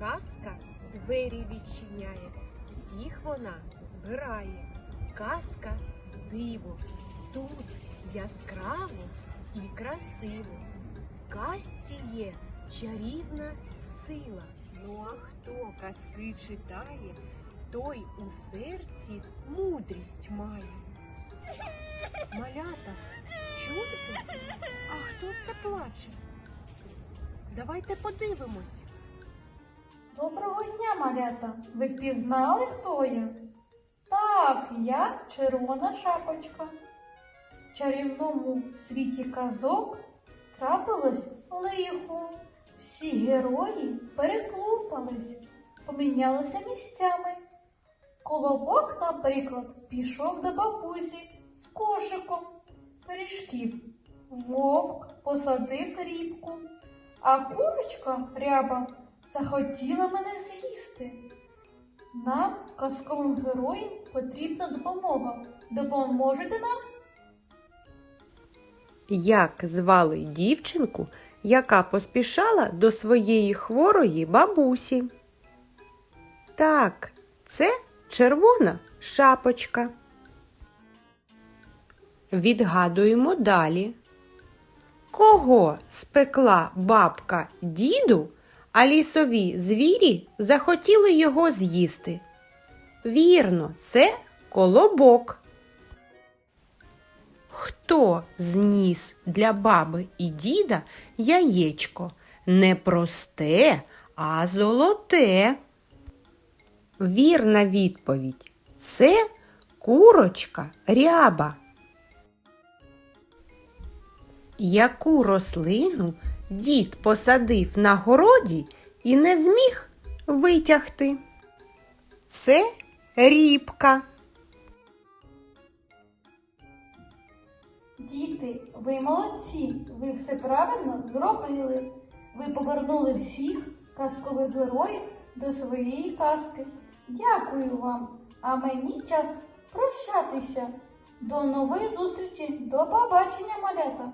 казка двері відчиняє, всіх вона збирає. Казка диво, тут яскраво і красиво. В казці є чарівна сила. Ну а хто казки читає, той у серці мудрість має. Малята, чуєте? А хто це плаче? Давайте подивимось. Доброго дня, малята! Ви пізнали, хто я? Так, я червона шапочка. В чарівному світі казок трапилось лихо. Всі герої переплутались, помінялися місцями. Колобок, наприклад, пішов до бабусі з кошиком пиріжків. Вовк посадив рібку, а курочка ряба захотіла мене з'їсти. Нам, казковим героям, потрібна допомога. Допоможете нам? Як звали дівчинку, яка поспішала до своєї хворої бабусі? Так, це червона шапочка. Відгадуємо далі. Кого спекла бабка діду, а лісові звірі захотіли його з'їсти? Вірно, це колобок. Хто зніс для баби і діда яєчко? Не просте, а золоте. Вірна відповідь це курочка ряба. Яку рослину дід посадив на городі і не зміг витягти? Це рібка. Діти, ви молодці, ви все правильно зробили. Ви повернули всіх казкових героїв до своєї казки. Дякую вам. А мені час прощатися. До нової зустрічі. До побачення, малята!